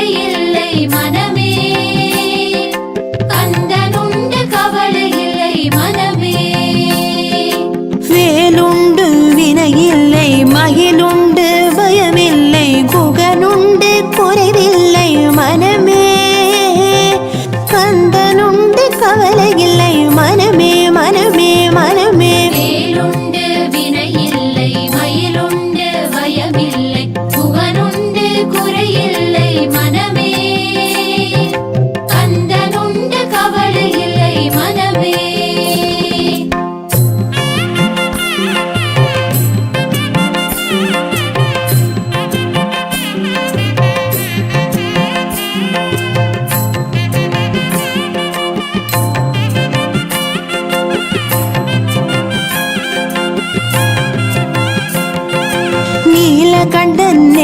say.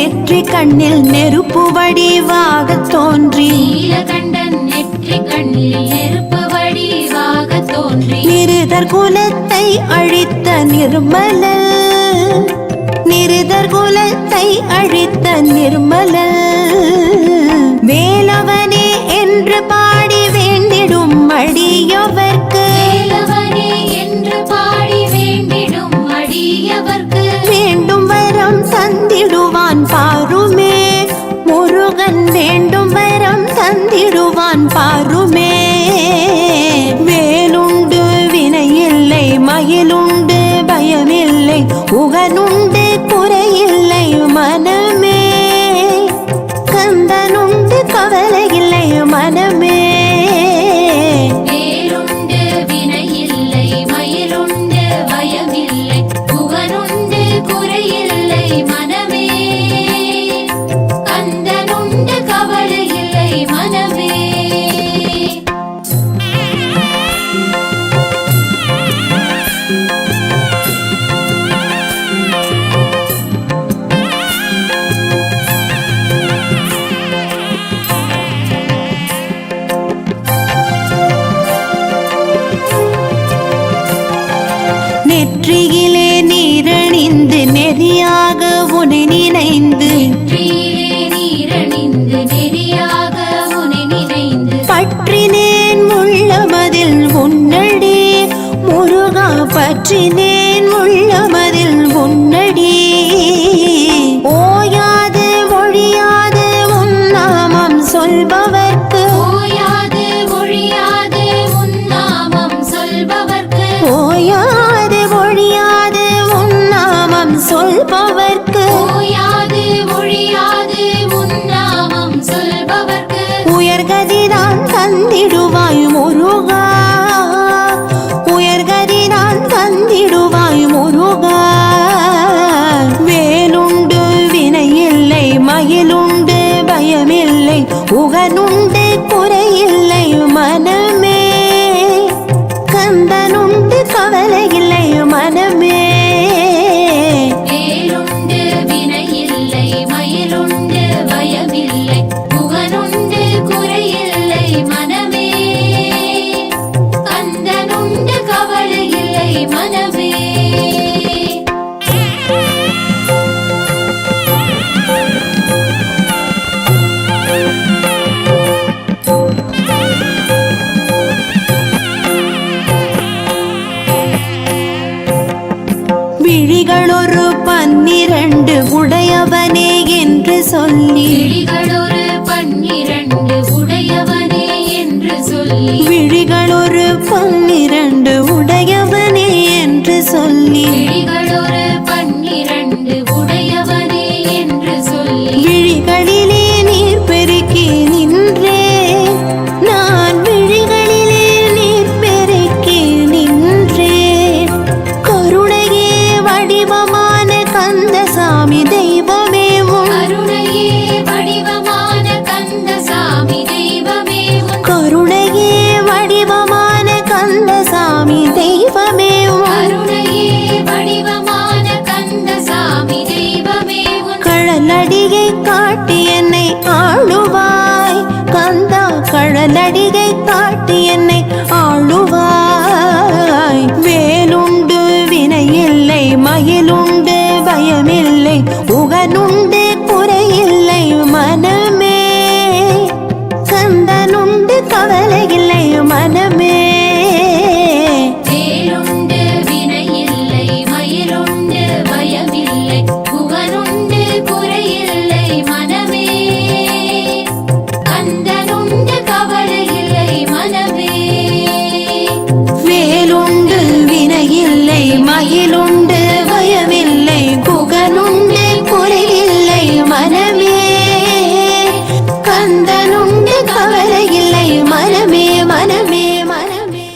நெற்றி கண்ணில் நெருப்பு வடிவாக தோன்றி. நீலகண்டன் நெற்றி கண்ணில் நெருப்பு வடிவாக தோன்றி. நிருதர் குலத்தை அழித்த நிர்மலன். நிருதர் குலத்தை அழித்த நிர்மலன் பாருமே. வேலுண்டு வினையில்லை மயிலுண்டு பயமில்லை உகனுண்டு குறையில்லை மனமே. கந்தனுண்டு கவலையில்லை மனமே. குறையில்லை நெற்றியிலே நீரணிந்து நெறியாக உனை நினைந்து போவது கிழிகளொரு பன்னிரண்டு உடையவனே என்று சொல்லி. கிழிகளொரு பன்னிரண்டு உடையவனே என்று சொல்லி. விழிகளொரு பன்னிரண்டு സ്വാമി ദൈവ